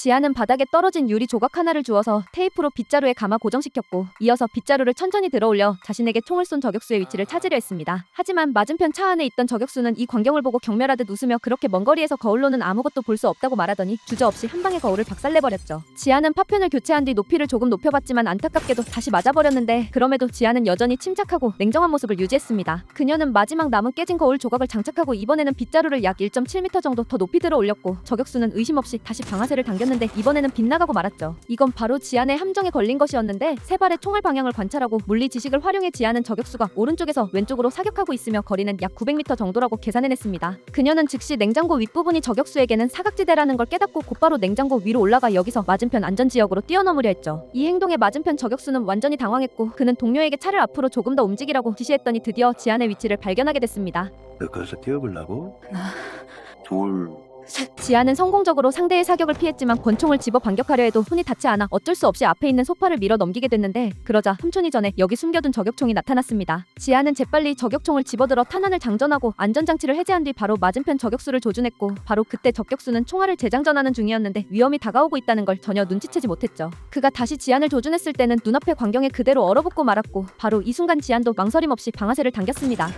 지아는 바닥에 떨어진 유리 조각 하나를 주워서 테이프로 빗자루에 감아 고정시켰고 이어서 빗자루를 천천히 들어올려 자신에게 총을 쏜 저격수의 위치를 찾으려 했습니다. 하지만 맞은편 차 안에 있던 저격수는 이 광경을 보고 경멸하듯 웃으며 그렇게 먼 거리에서 거울로는 아무것도 볼 수 없다고 말하더니 주저없이 한 방에 거울을 박살내버렸죠. 지아는 파편을 교체한 뒤 높이를 조금 높여봤지만 안타깝게도 다시 맞아버렸는데 그럼에도 지아는 여전히 침착하고 냉정한 모습을 유지했습니다. 그녀는 마지막 남은 깨진 거울 조각을 장착하고 이번에는 빗자루를 약 1.7m 정도 더 높이 들어 올렸고 저격수는 의심 없이 다시 방아쇠를 당겼는데 이번에는 빗나가고 말았죠. 이건 바로 지안의 함정에 걸린 것이었는데 세 발의 총알 방향을 관찰하고 물리 지식을 활용해 지안은 저격수가 오른쪽에서 왼쪽으로 사격하고 있으며 거리는 약 900m 정도라고 계산해냈습니다. 그녀는 즉시 냉장고 윗부분이 저격수에게는 사각지대라는 걸 깨닫고 곧바로 냉장고 위로 올라가 여기서 맞은편 안전지역으로 뛰어넘으려 했죠. 이 행동에 맞은편 저격수는 완전히 당황했고 그는 동료에게 차를 앞으로 조금 더 움직이라고 지시했더니 드디어 지안의 위치를 발견하게 됐습니다. 너 거기서 뛰어보려고? 하나, 둘, 지아는 성공적으로 상대의 사격을 피했지만 권총을 집어 반격하려 해도 손이 닿지 않아 어쩔 수 없이 앞에 있는 소파를 밀어 넘기게 됐는데 그러자 훔촌이 전에 여기 숨겨둔 저격총이 나타났습니다. 지아는 재빨리 저격총을 집어들어 탄환을 장전하고 안전장치를 해제한 뒤 바로 맞은편 저격수를 조준했고 바로 그때 저격수는 총알을 재장전하는 중이었는데 위험이 다가오고 있다는 걸 전혀 눈치채지 못했죠. 그가 다시 지안을 조준했을 때는 눈앞의 광경에 그대로 얼어붙고 말았고 바로 이 순간 지안도 망설임 없이 방아쇠를 당겼습니다.